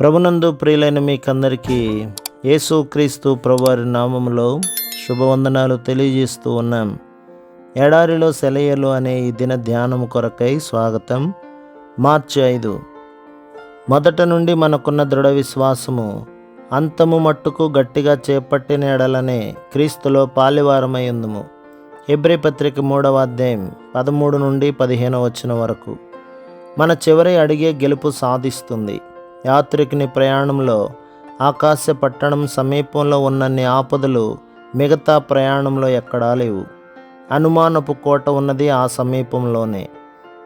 ప్రభునందు ప్రియులైన మీకందరికీ యేసుక్రీస్తు ప్రభువారి నామములో శుభవందనాలు తెలియజేస్తూ ఉన్నాం. ఎడారిలో సెలయలు అనే ఈ దిన ధ్యానం కొరకై స్వాగతం. మార్చి ఐదు. మొదట నుండి మనకున్న దృఢ విశ్వాసము అంతము మట్టుకు గట్టిగా చేపట్టిన ఎడలనే క్రీస్తులో పాలివారమై ఉందుము హెబ్రి పత్రిక మూడవ అధ్యాయం పదమూడు నుండి పదిహేను వచ్చిన వరకు. మన చివరి అడిగే గెలుపు సాధిస్తుంది. యాత్రికుని ప్రయాణంలో ఆకాశ పట్టణం సమీపంలో ఉన్నన్ని ఆపదలు మిగతా ప్రయాణంలో ఎక్కడా లేవు. అనుమానపు కోట ఉన్నది ఆ సమీపంలోనే.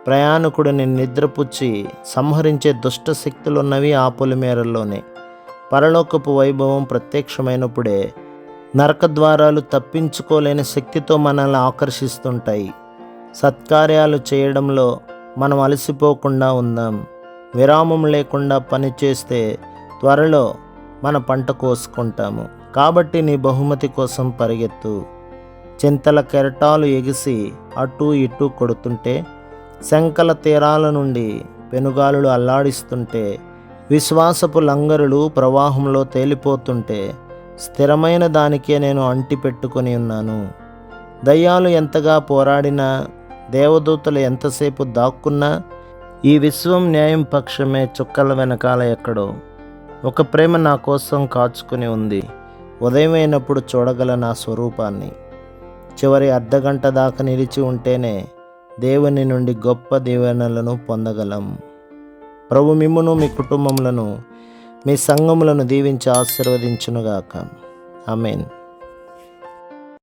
ప్రయాణికుడిని నిద్రపుచ్చి సంహరించే దుష్ట శక్తులున్నవి ఆ పొలిమేరల్లోనే. పరలోకపు వైభవం ప్రత్యక్షమైనప్పుడే నరక ద్వారాలు తప్పించుకోలేని శక్తితో మనల్ని ఆకర్షిస్తుంటాయి. సత్కార్యాలు చేయడంలో మనం అలసిపోకుండా ఉందాం. విరామం లేకుండా పని చేస్తే త్వరలో మన పంట కోసుకుంటాము. కాబట్టి నీ బహుమతి కోసం పరిగెత్తు. చింతల కెరటాలు ఎగిసి అటు ఇటు కొడుతుంటే శంకల తీరాల నుండి పెనుగాలులు అల్లాడిస్తుంటే విశ్వాసపు లంగరులు ప్రవాహంలో తేలిపోతుంటే స్థిరమైన దానికే నేను అంటి పెట్టుకొని ఉన్నాను. దయ్యాలు ఎంతగా పోరాడినా దేవదూతలు ఎంతసేపు దాక్కున్నా ఈ విశ్వం న్యాయం పక్షమే చుక్కల వెనకాల ఎక్కడో. ఒక ప్రేమ నా కోసం కాచుకుని ఉంది. ఉదయమైనప్పుడు చూడగల నా స్వరూపాన్ని. చివరి అర్ధగంట దాకా నిలిచి ఉంటేనే దేవుని నుండి గొప్ప దీవెనలను పొందగలం. ప్రభు మిమ్మును మీ కుటుంబములను మీ సంఘములను దీవించి ఆశీర్వదించునుగాక. ఆమెన్.